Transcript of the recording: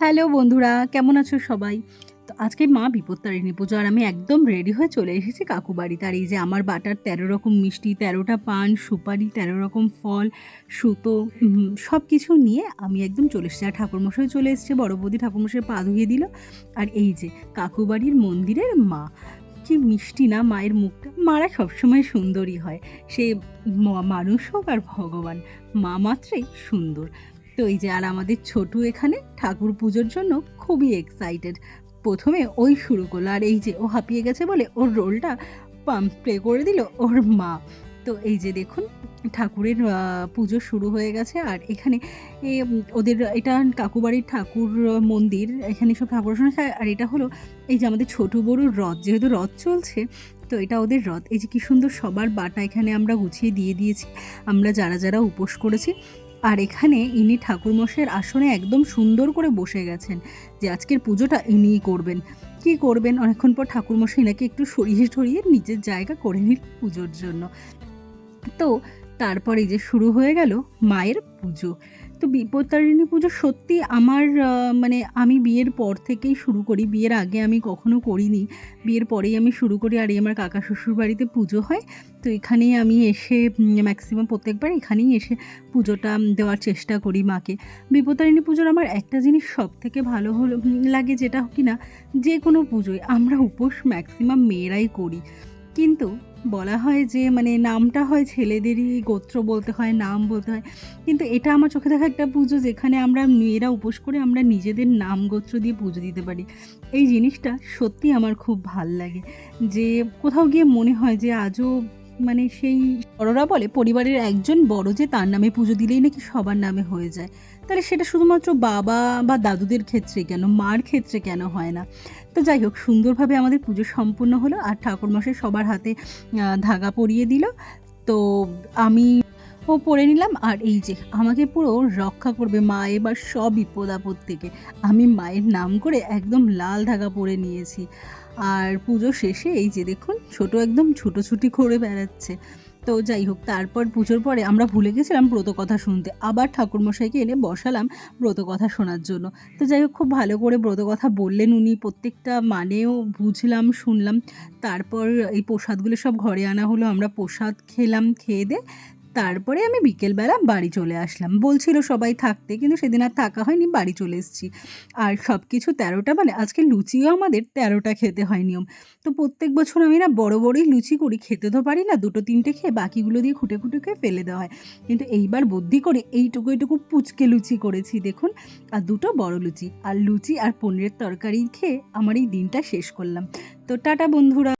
Hello বন্ধুরা, কেমন আছো সবাই? তো আজকে মা বিপত্তারিণী পুজো আর আমি একদম রেডি হয়ে চলে এসেছি কাকু বাড়িতে। আর এই যে আমার বাটার তেরো রকম মিষ্টি, তেরোটা পান, সুপারি, তেরো রকম ফল, সুতো সব কিছু নিয়ে আমি একদম চলে এসেছি। আর ঠাকুরমশাই চলে এসেছে, বড় বৌদি ঠাকুরমশাই পা ধুয়ে দিল। আর এই যে কাকু বাড়ির মন্দিরের মা, কি মিষ্টি না মায়ের মুখটা। মারা সবসময় সুন্দরই হয়। সে মানুষ হোক আর ভগবান, মা মাত্রই সুন্দর। তো এই যে আর আমাদের ছোটু এখানে ঠাকুর পুজোর জন্য খুবই এক্সাইটেড প্রথমে ওই শুরু করল আর এই যে ও হাঁপিয়ে গেছে বলে ওর রোলটা পাম্প প্লে করে দিল ওর মা। তো এই যে দেখুন ঠাকুরের পুজো শুরু হয়ে গেছে আর এখানে এ, ওদের এটা কাকুবাড়ির ঠাকুর মন্দির এখানে সব ঠাকুর আর এটা হলো এই যে আমাদের ছোটো বড়োর রথ যেহেতু রথ চলছে তো এটা ওদের রথ। এই যে কি সুন্দর সবার বাটা এখানে আমরা গুছিয়ে দিয়ে দিয়েছি আমরা যারা যারা উপোস করেছি আর এখানে ইনি ঠাকুরমশাইয়ের আসনে একদম সুন্দর করে বসে গেছেন যে আজকের পুজোটা ইনিই করবেন। কি করবেন? অনেকক্ষণ পর ঠাকুরমশাই নাকি একটু সরিয়ে সরিয়ে নিজের জায়গা করে নিল পুজোর জন্য। তো তারপরে যে শুরু হয়ে গেল মায়ের পুজো। তো বিপত্তারিণী পুজো সত্যি আমার মানে আমি বিয়ের পর থেকেই শুরু করি। বিয়ের আগে আমি কখনো করিনি। বিয়ের পরেই আমি শুরু করি আর এই আমার কাকা শ্বশুর বাড়িতে পুজো হয়। তো এখানেই আমি এসে ম্যাক্সিমাম প্রত্যেকবার এখানেই এসে পুজোটা দেওয়ার চেষ্টা করি মাকে। বিপত্তারিণী পুজোর আমার একটা জিনিস সব থেকে ভালো হলো লাগে যেটা কি না যে কোনো পুজোয় আমরা উপোস ম্যাক্সিমাম মেয়েরাই করি। কিন্তু বলা হয় যে মানে নামটা হয় ছেলেদেরই, গোত্র বলতে হয়, নাম বলতে হয়। কিন্তু এটা আমার চোখে দেখা একটা পুজো যেখানে আমরা মেয়েরা উপোস করে আমরা নিজেদের নাম গোত্র দিয়ে পুজো দিতে পারি। এই জিনিসটা সত্যি আমার খুব ভালো লাগে। যে কোথাও গিয়ে মনে হয় যে, আজও মানে সেই বড়রা বলে, পরিবারের একজন বড় যে তার নামে পুজো দিলেই নাকি সবার নামে হয়ে যায়। তাহলে সেটা শুধুমাত্র বাবা বা দাদুদের ক্ষেত্রে কেন? মার ক্ষেত্রে কেন হয় না? তো যাই হোক, সুন্দরভাবে আমাদের পুজো সম্পূর্ণ হলো আর ঠাকুরমশাই সবার হাতে ধাগা পরিয়ে দিল। তো আমি ও পরে নিলাম। আর এই যে, আমাকে পুরো রক্ষা করবে মা এবার সব বিপদ আপদ থেকে। আমি মায়ের নাম করে একদম লাল ধাগা পরে নিয়েছি। আর পুজো শেষে এই যে দেখুন, ছোট একদম ছুটোছুটি করে বেড়াচ্ছে। তো যাই হোক, তারপর পুজোর পরে আমরা ভুলে গেছিলাম ব্রত কথা শুনতে। আবার ঠাকুরমশাইকে এনে বসালাম ব্রত কথা শোনার জন্য। তো যাই হোক, খুব ভালো করে ব্রত কথা বললেন উনি। প্রত্যেকটা মানেও বুঝলাম, শুনলাম। তারপর এই প্রসাদগুলো সব ঘরে আনা হলো। আমরা প্রসাদ খেলাম, খেয়ে দে তারপরে আমি বিকেলবেলা বাড়ি চলে আসলাম। বলছিল সবাই থাকতে, কিন্তু সেদিন আর থাকা হয়নি, বাড়ি চলে এসেছি। আর সব কিছু তেরোটা মানে আজকে লুচিও আমাদের তেরোটা খেতে হয় নিয়ম। তো প্রত্যেক বছর আমি না বড় বড়ই লুচি করি, খেতে তো পারি না, দুটো তিনটে খেয়ে বাকিগুলো দিয়ে খুঁটে খুঁটে খেয়ে ফেলে দেওয়া হয়। কিন্তু এইবার বুদ্ধি করে এইটুকু এইটুকু পুচকে লুচি করেছি, দেখুন। আর দুটো বড় লুচি, আর লুচি আর পনিরের তরকারি খেয়ে আমার এই দিনটা শেষ করলাম। তো টাটা বন্ধুরা।